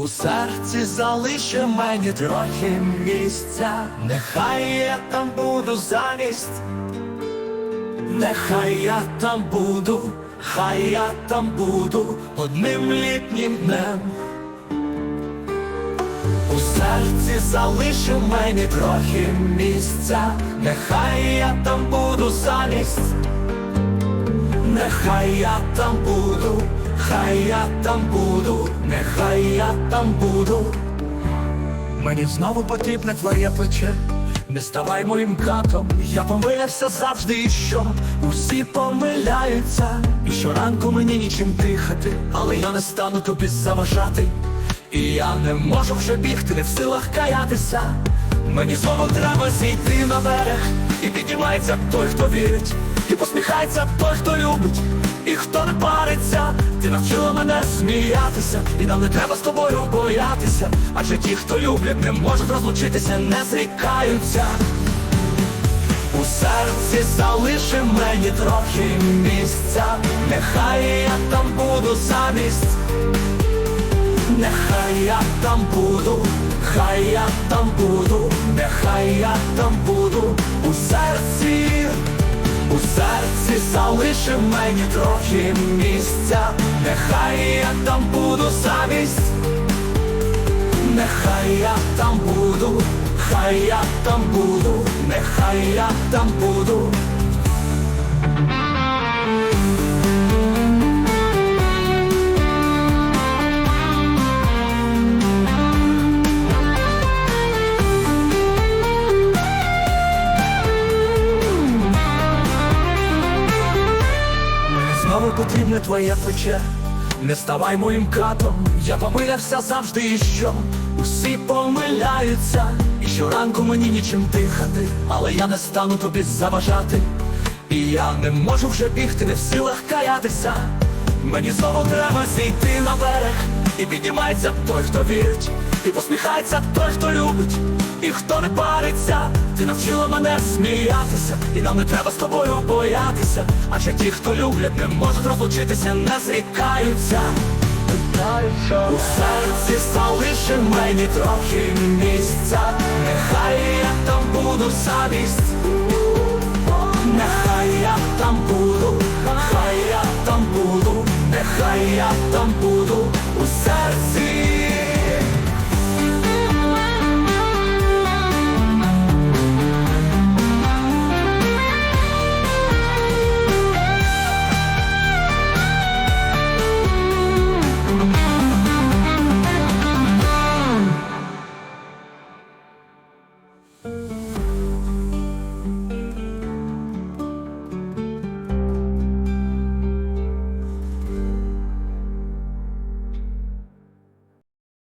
У серці залиши мені трохи місця, нехай я там буду замість, нехай я там буду, хай я там буду одним літнім днем. У серці залиши мені трохи місця, нехай я там буду замість, нехай я там буду, хай я там буду, нехай я там буду. Мені знову потрібне твоє плече. Не ставай моїм катом, я помилився завжди і що усі помиляються, і щоранку мені нічим дихати, але я не стану тобі заважати. І я не можу вже бігти, не в силах каятися. Мені знову треба зійти на берег, і піднімається той, хто вірить, і посміхається той, хто любить, і хто не париться. Ти навчила мене сміятися, і нам не треба з тобою боятися. Адже ті, хто люблять, не можуть розлучитися, не зрікаються. У серці залиши мені трохи місця, нехай я там буду замість. Нехай я там буду, хай я там буду, нехай я залиши мені трохи місця, нехай я там буду завість, нехай я там буду, хай я там буду, нехай я там буду. Потрібне твоє плече. Не ставай моїм катом, я помилявся завжди і що усі помиляються, і щоранку мені нічим дихати, але я не стану тобі заважати. І я не можу вже бігти, не в силах каятися. Мені знову треба зійти на берег, і піднімається той, хто вірить, і посміхається той, хто любить, і хто не париться. Ти навчила мене сміятися, і нам не треба з тобою боятися. Адже ті, хто люблять, не можуть розлучитися, не зрікаються. У серці залиши мені трохи місця, нехай я там буду замість. Нехай я там